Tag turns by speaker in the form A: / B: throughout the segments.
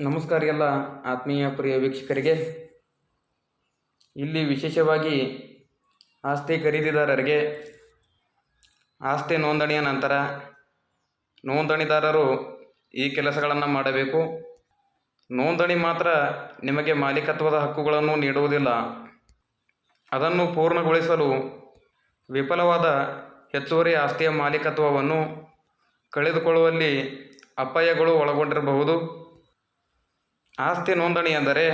A: ನಮಸ್ಕಾರ ಎಲ್ಲ ಆತ್ಮೀಯ ಪ್ರಿಯ ವೀಕ್ಷಕರಿಗೆ. ಇಲ್ಲಿ ವಿಶೇಷವಾಗಿ ಆಸ್ತಿ ಖರೀದಿದಾರರಿಗೆ ಆಸ್ತಿ ನೋಂದಣಿಯ ನಂತರ ನೋಂದಣಿದಾರರು ಈ ಕೆಲಸಗಳನ್ನು ಮಾಡಬೇಕು. ನೋಂದಣಿ ಮಾತ್ರ ನಿಮಗೆ ಮಾಲೀಕತ್ವದ ಹಕ್ಕುಗಳನ್ನು ನೀಡುವುದಿಲ್ಲ. ಅದನ್ನು ಪೂರ್ಣಗೊಳಿಸಲು ವಿಫಲವಾದ ಹೆಚ್ಚುವರಿ ಆಸ್ತಿಯ ಮಾಲೀಕತ್ವವನ್ನು ಕಳೆದುಕೊಳ್ಳುವಲ್ಲಿ ಅಪಾಯಗಳು ಒಳಗೊಂಡಿರಬಹುದು. ಆಸ್ತಿ ನೋಂದಣಿ ಎಂದರೆ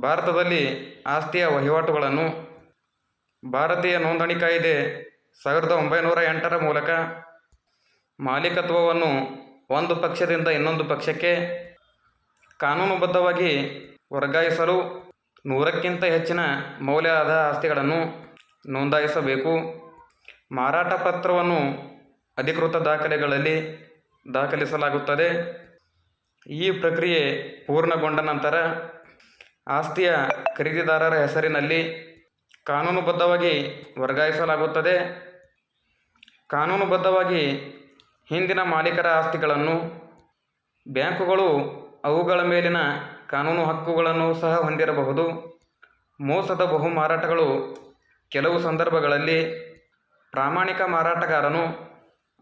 A: ಭಾರತದಲ್ಲಿ ಆಸ್ತಿಯ ವಹಿವಾಟುಗಳನ್ನು ಭಾರತೀಯ ನೋಂದಣಿ ಕಾಯ್ದೆ ಸಾವಿರದ ಒಂಬೈನೂರ ಎಂಟರ ಮೂಲಕ ಮಾಲೀಕತ್ವವನ್ನು ಒಂದು ಪಕ್ಷದಿಂದ ಇನ್ನೊಂದು ಪಕ್ಷಕ್ಕೆ ಕಾನೂನುಬದ್ಧವಾಗಿ ವರ್ಗಾಯಿಸಲು ನೂರಕ್ಕಿಂತ ಹೆಚ್ಚಿನ ಮೌಲ್ಯದ ಆಸ್ತಿಗಳನ್ನು ನೋಂದಾಯಿಸಬೇಕು. ಮಾರಾಟ ಪತ್ರವನ್ನು ಅಧಿಕೃತ ದಾಖಲೆಗಳಲ್ಲಿ ದಾಖಲಿಸಲಾಗುತ್ತದೆ. ಈ ಪ್ರಕ್ರಿಯೆ ಪೂರ್ಣಗೊಂಡ ನಂತರ ಆಸ್ತಿಯ ಖರೀದಿದಾರರ ಹೆಸರಿನಲ್ಲಿ ಕಾನೂನುಬದ್ಧವಾಗಿ ವರ್ಗಾಯಿಸಲಾಗುತ್ತದೆ. ಕಾನೂನುಬದ್ಧವಾಗಿ ಹಿಂದಿನ ಮಾಲೀಕರ ಆಸ್ತಿಗಳನ್ನು ಬ್ಯಾಂಕುಗಳು ಅವುಗಳ ಮೇಲಿನ ಕಾನೂನು ಹಕ್ಕುಗಳನ್ನು ಸಹ ಹೊಂದಿರಬಹುದು. ಮೋಸದ ಬಹು ಮಾರಾಟಗಳು ಕೆಲವು ಸಂದರ್ಭಗಳಲ್ಲಿ ಪ್ರಾಮಾಣಿಕ ಮಾರಾಟಗಾರನು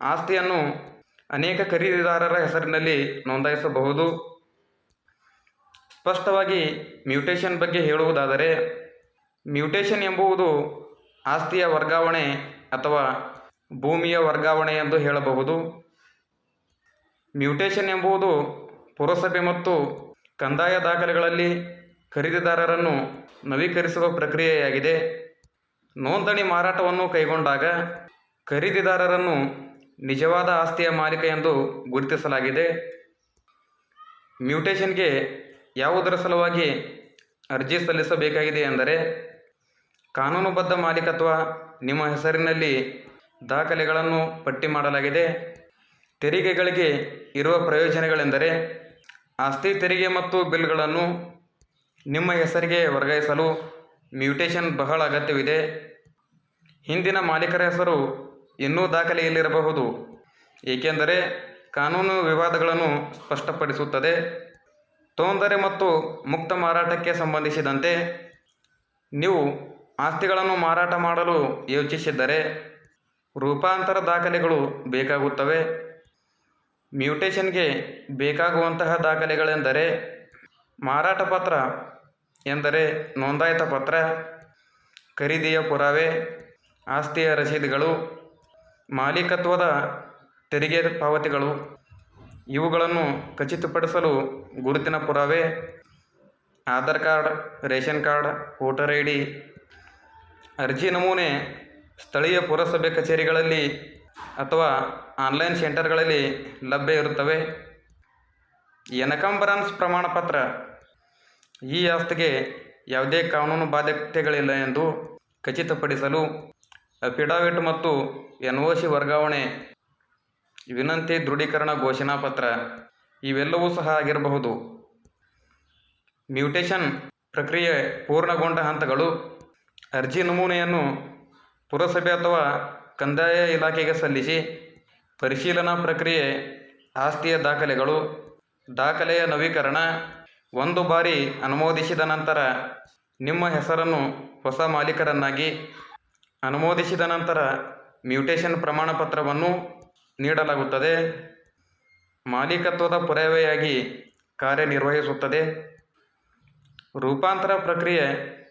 A: ಆಸ್ತಿಯನ್ನು ಅನೇಕ ಖರೀದಿದಾರರ ಹೆಸರಿನಲ್ಲಿ ನೋಂದಾಯಿಸಬಹುದು. ಸ್ಪಷ್ಟವಾಗಿ ಮ್ಯೂಟೇಷನ್ ಬಗ್ಗೆ ಹೇಳುವುದಾದರೆ, ಮ್ಯೂಟೇಷನ್ ಎಂಬುವುದು ಆಸ್ತಿಯ ವರ್ಗಾವಣೆ ಅಥವಾ ಭೂಮಿಯ ವರ್ಗಾವಣೆ ಎಂದು ಹೇಳಬಹುದು. ಮ್ಯೂಟೇಷನ್ ಎಂಬುದು ಪುರಸಭೆ ಮತ್ತು ಕಂದಾಯ ದಾಖಲೆಗಳಲ್ಲಿ ಖರೀದಿದಾರರನ್ನು ನವೀಕರಿಸುವ ಪ್ರಕ್ರಿಯೆಯಾಗಿದೆ. ನೋಂದಣಿ ಮಾರಾಟವನ್ನು ಕೈಗೊಂಡಾಗ ಖರೀದಿದಾರರನ್ನು ನಿಜವಾದ ಆಸ್ತಿಯ ಮಾಲೀಕ ಎಂದು ಗುರುತಿಸಲಾಗಿದೆ. ಮ್ಯೂಟೇಷನ್ಗೆ ಯಾವುದರ ಸಲುವಾಗಿ ಅರ್ಜಿ ಸಲ್ಲಿಸಬೇಕಾಗಿದೆ ಎಂದರೆ, ಕಾನೂನುಬದ್ಧ ಮಾಲೀಕತ್ವ ನಿಮ್ಮ ಹೆಸರಿನಲ್ಲಿ ದಾಖಲೆಗಳನ್ನು ಪಟ್ಟಿ ಮಾಡಲಾಗಿದೆ. ತೆರಿಗೆಗಳಿಗೆ ಇರುವ ಪ್ರಯೋಜನಗಳೆಂದರೆ, ಆಸ್ತಿ ತೆರಿಗೆ ಮತ್ತು ಬಿಲ್ಗಳನ್ನು ನಿಮ್ಮ ಹೆಸರಿಗೆ ವರ್ಗಾಯಿಸಲು ಮ್ಯೂಟೇಷನ್ ಬಹಳ ಅಗತ್ಯವಿದೆ. ಹಿಂದಿನ ಮಾಲೀಕರ ಹೆಸರು ಇನ್ನೂ ದಾಖಲೆಯಲ್ಲಿರಬಹುದು. ಏಕೆಂದರೆ ಕಾನೂನು ವಿವಾದಗಳನ್ನು ಸ್ಪಷ್ಟಪಡಿಸುತ್ತದೆ. ತೊಂದರೆ ಮತ್ತು ಮುಕ್ತ ಮಾರಾಟಕ್ಕೆ ಸಂಬಂಧಿಸಿದಂತೆ ನೀವು ಆಸ್ತಿಗಳನ್ನು ಮಾರಾಟ ಮಾಡಲು ಯೋಚಿಸಿದ್ದರೆ ರೂಪಾಂತರ ದಾಖಲೆಗಳು ಬೇಕಾಗುತ್ತವೆ. ಮ್ಯೂಟೇಷನ್ಗೆ ಬೇಕಾಗುವಂತಹ ದಾಖಲೆಗಳೆಂದರೆ ಮಾರಾಟ ಪತ್ರ ಎಂದರೆ ನೋಂದಾಯಿತ ಪತ್ರ, ಖರೀದಿಯ ಪುರಾವೆ, ಆಸ್ತಿಯ ರಸೀದಿಗಳು ಮಾಲೀಕತ್ವದ ತೆರಿಗೆ ಪಾವತಿಗಳು ಇವುಗಳನ್ನು ಖಚಿತಪಡಿಸಲು ಗುರುತಿನ ಪುರಾವೆ, Aadhaar card, ration card, voter I D, ಅರ್ಜಿ ನಮೂನೆ ಸ್ಥಳೀಯ ಪುರಸಭೆ ಕಚೇರಿಗಳಲ್ಲಿ ಅಥವಾ ಆನ್ಲೈನ್ ಸೆಂಟರ್ಗಳಲ್ಲಿ ಲಭ್ಯ ಇರುತ್ತವೆ. ಎನಕಂಬರೆನ್ಸ್ ಪ್ರಮಾಣಪತ್ರ ಈ ಆಸ್ತಿಗೆ ಯಾವುದೇ ಕಾನೂನು ಬಾಧ್ಯತೆಗಳಿಲ್ಲ ಎಂದು ಖಚಿತಪಡಿಸಲು ಅಫಿಡಾವಿಟ್ ಮತ್ತು ಎನ್ ಒ ಸಿ ವರ್ಗಾವಣೆ. ವಿನಂತಿ, ದೃಢೀಕರಣ, ಘೋಷಣಾ ಪತ್ರ. ಇವೆಲ್ಲವೂ ಸಹ ಆಗಿರಬಹುದು. ಮ್ಯೂಟೇಷನ್ ಪ್ರಕ್ರಿಯೆ ಪೂರ್ಣಗೊಂಡ ಹಂತಗಳು. ಅರ್ಜಿ ನಮೂನೆಯನ್ನು ಪುರಸಭೆ ಅಥವಾ ಕಂದಾಯ ಇಲಾಖೆಗೆ ಸಲ್ಲಿಸಿ. ಪರಿಶೀಲನಾ ಪ್ರಕ್ರಿಯೆ, ಆಸ್ತಿಯ ದಾಖಲೆಗಳು. ದಾಖಲೆಯ ನವೀಕರಣ. ಒಂದು ಬಾರಿ ಅನುಮೋದಿಸಿದ ನಂತರ ನಿಮ್ಮ ಹೆಸರನ್ನು ಹೊಸ ಮಾಲೀಕರನ್ನಾಗಿ ಅನುಮೋದಿಸಿದ ನಂತರ ಮ್ಯೂಟೇಷನ್ ಪ್ರಮಾಣಪತ್ರವನ್ನು ನೀಡಲಾಗುತ್ತದೆ. ಮಾಲೀಕತ್ವದ ಪುರಾವೆಯಾಗಿ ಕಾರ್ಯನಿರ್ವಹಿಸುತ್ತದೆ. ರೂಪಾಂತರ ಪ್ರಕ್ರಿಯೆ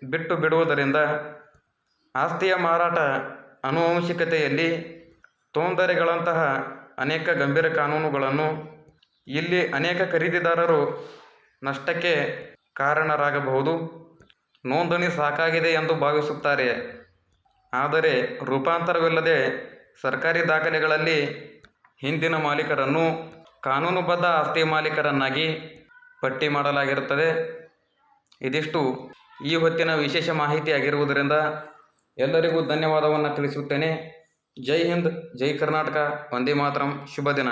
A: ಬಿಟ್ಟು ಬಿಡುವುದರಿಂದ ಆಸ್ತಿಯ ಮಾರಾಟ ಆನುವಂಶಿಕತೆಯಲ್ಲಿ ತೊಂದರೆಗಳಂತಹ ಅನೇಕ ಗಂಭೀರ ಕಾನೂನುಗಳನ್ನು ಇಲ್ಲಿ ಅನೇಕ ಖರೀದಿದಾರರು ನಷ್ಟಕ್ಕೆ ಕಾರಣರಾಗಬಹುದು. ನೋಂದಣಿ ಸಾಕಾಗಿದೆ ಎಂದು ಭಾವಿಸುತ್ತಾರೆ. ಆದರೆ ರೂಪಾಂತರವಿಲ್ಲದೆ ಸರ್ಕಾರಿ ದಾಖಲೆಗಳಲ್ಲಿ ಹಿಂದಿನ ಮಾಲೀಕರನ್ನು ಕಾನೂನುಬದ್ಧ ಆಸ್ತಿ ಮಾಲೀಕರನ್ನಾಗಿ ಪಟ್ಟಿ ಮಾಡಲಾಗಿರುತ್ತದೆ. ಇದಿಷ್ಟು ಈ ಹೊತ್ತಿನ ವಿಶೇಷ ಮಾಹಿತಿ ಆಗಿರುವುದರಿಂದ ಎಲ್ಲರಿಗೂ ಧನ್ಯವಾದವನ್ನು ತಿಳಿಸುತ್ತೇನೆ. ಜೈ ಹಿಂದ್, ಜೈ ಕರ್ನಾಟಕ, ವಂದೇ ಮಾತರಂ, ಶುಭ ದಿನ.